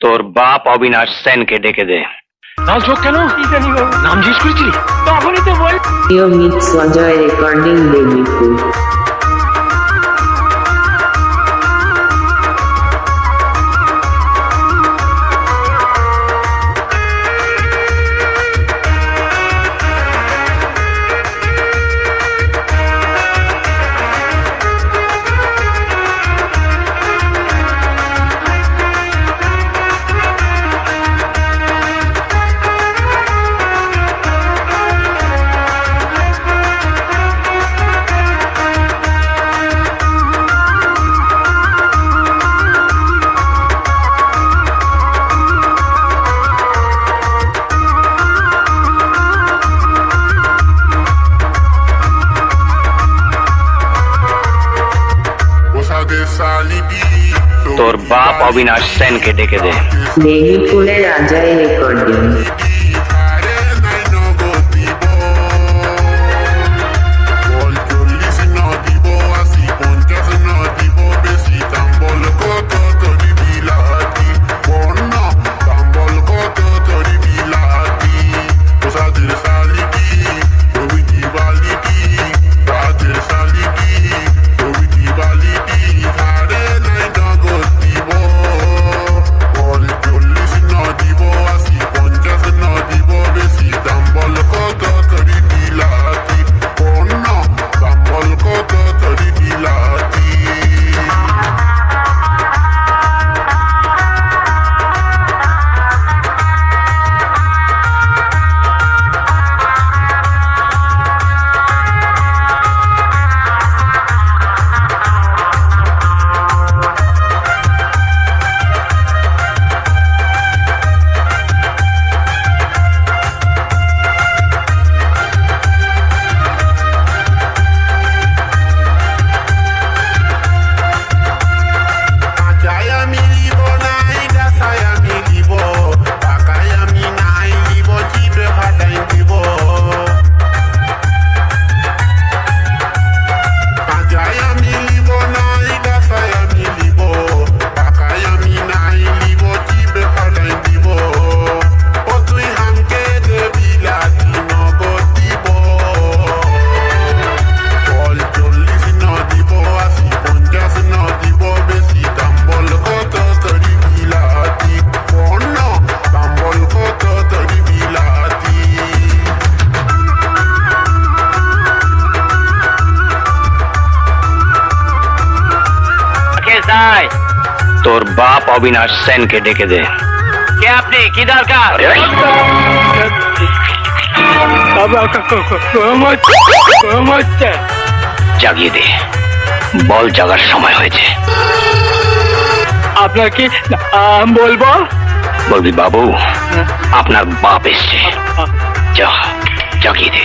তোর বাপ অবিনাশ সেনকে ডেকে দে। লাল চোখ কেন? নাম জিজ্ঞেস করেছিলি? নিয়মিত সঞ্জয় রেকর্ডিং তোর বাপ অবিনাশ সেনকে ডেকে দে। রেকর্ডিং তোর বাপ অবিনাশ সেনকে ডেকে দে। কে আপনি? কি দরকার? জাগিয়ে দে। বল জাগার সময় হয়েছে। আপনাকে আম বলব? বলবি বাবু আপনার বাপ এসছে। জাগিয়ে দে।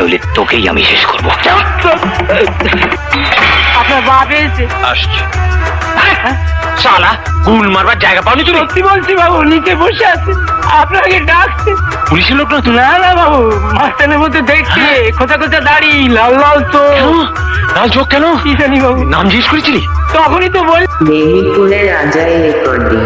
নইলে তোকেই আমি শেষ করব। আপনার বাপ এসে আসছে। সালা গুল মারবার জায়গা পাওনি তুমি? সত্যি বলছি বাবু নিচে বসে আছে। আপনাকে ডাকছে। পুলিশের লোক না না না বাবু মাস্টারের মধ্যে দেখছি। খোঁচা খোঁচা দাড়ি লাল লাল তো লাল চোখ কেন? কি জানি বাবু। নাম জিজ্ঞেস করেছিলি? তখনই তো বল মেদিনীপুরে রাজাই রেকর্ডিং।